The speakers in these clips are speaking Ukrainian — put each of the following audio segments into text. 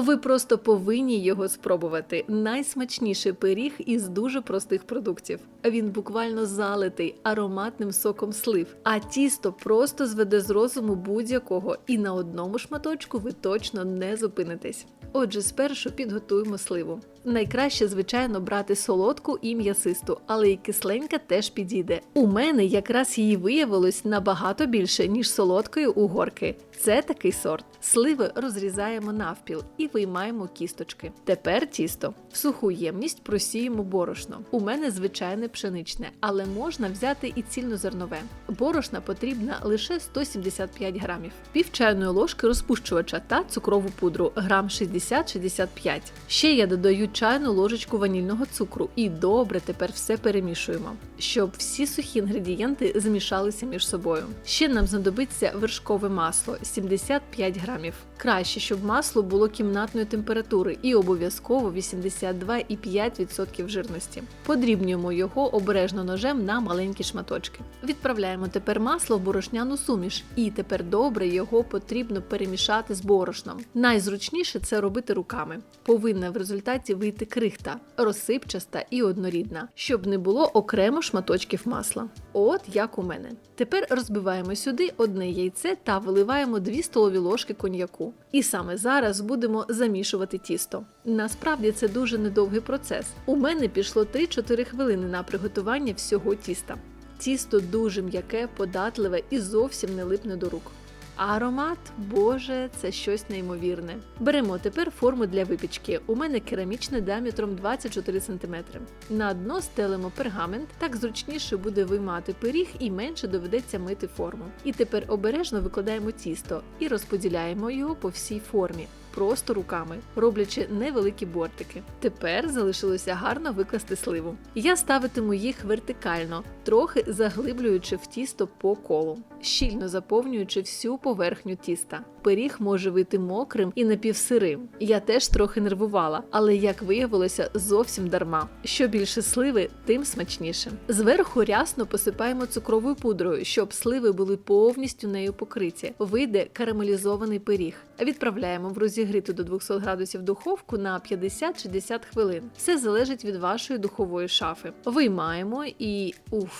Ви просто повинні його спробувати. Найсмачніший пиріг із дуже простих продуктів. Він буквально залитий ароматним соком слив, а тісто просто зведе з розуму будь-якого, і на одному шматочку ви точно не зупинитесь. Отже, спершу підготуємо сливу. Найкраще, звичайно, брати солодку і м'ясисту, але і кисленька теж підійде. У мене якраз її виявилось набагато більше, ніж солодкої угорки. Це такий сорт. Сливи розрізаємо навпіл і виймаємо кісточки. Тепер тісто. В суху ємність просіємо борошно. У мене звичайне пшеничне, але можна взяти і цільнозернове. Борошна потрібна лише 175 грамів, пів чайної ложки розпущувача та цукрову пудру грам 60-65. Ще я додаю чайну ложечку ванільного цукру і добре тепер все перемішуємо, щоб всі сухі інгредієнти змішалися між собою. Ще нам знадобиться вершкове масло 75 грамів. Краще, щоб масло було кімнатної температури і обов'язково 82,5% жирності. Подрібнюємо його обережно ножем на маленькі шматочки. Відправляємо тепер масло в борошняну суміш, і тепер добре його потрібно перемішати з борошном. Найзручніше це робити руками. Повинна в результаті вийти крихта, розсипчаста і однорідна, щоб не було окремо шматочків масла. От як у мене. Тепер розбиваємо сюди одне яйце та виливаємо 2 столові ложки коньяку. І саме зараз будемо замішувати тісто. Насправді це дуже недовгий процес. У мене пішло 3-4 хвилини на приготування всього тіста. Тісто дуже м'яке, податливе і зовсім не липне до рук. Аромат, боже, це щось неймовірне. Беремо тепер форму для випічки. У мене керамічна діаметром 24 см. На дно стелимо пергамент, так зручніше буде виймати пиріг і менше доведеться мити форму. І тепер обережно викладаємо тісто і розподіляємо його по всій формі. Просто руками, роблячи невеликі бортики. Тепер залишилося гарно викласти сливу. Я ставитиму їх вертикально, трохи заглиблюючи в тісто по колу, щільно заповнюючи всю поверхню тіста. Пиріг може вийти мокрим і напівсирим. Я теж трохи нервувала, але як виявилося, зовсім дарма. Що більше сливи, тим смачніше. Зверху рясно посипаємо цукровою пудрою, щоб сливи були повністю нею покриті. Вийде карамелізований пиріг. Відправляємо в розігріту до 200 градусів духовку на 50-60 хвилин. Все залежить від вашої духової шафи. Виймаємо і уф.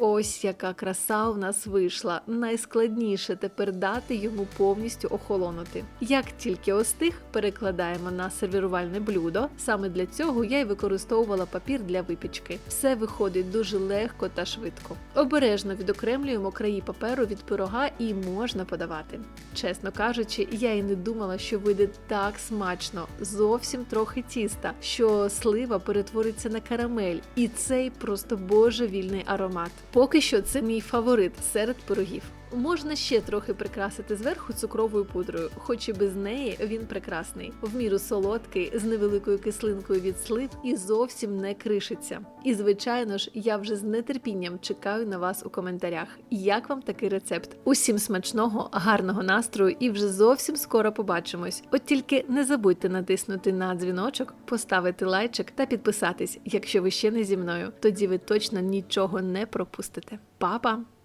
Ось яка краса у нас вийшла. Найскладніше тепер дати йому повністю охолонути. Як тільки остиг, перекладаємо на сервірувальне блюдо. Саме для цього я й використовувала папір для випічки. Все виходить дуже легко та швидко. Обережно відокремлюємо краї паперу від пирога і можна подавати. Чесно кажучи, я і не думала, що вийде так смачно, зовсім трохи тіста, що слива перетвориться на карамель, і цей просто божевільний аромат. Поки що це мій фаворит серед пирогів. Можна ще трохи прикрасити зверху цукровою пудрою, хоч і без неї він прекрасний, в міру солодкий, з невеликою кислинкою від слив і зовсім не кришиться. І звичайно ж, я вже з нетерпінням чекаю на вас у коментарях. Як вам такий рецепт? Усім смачного, гарного настрою і вже зовсім скоро побачимось. От тільки не забудьте натиснути на дзвіночок, поставити лайчик та підписатись, якщо ви ще не зі мною. Тоді ви точно нічого не пропустите. Па-па!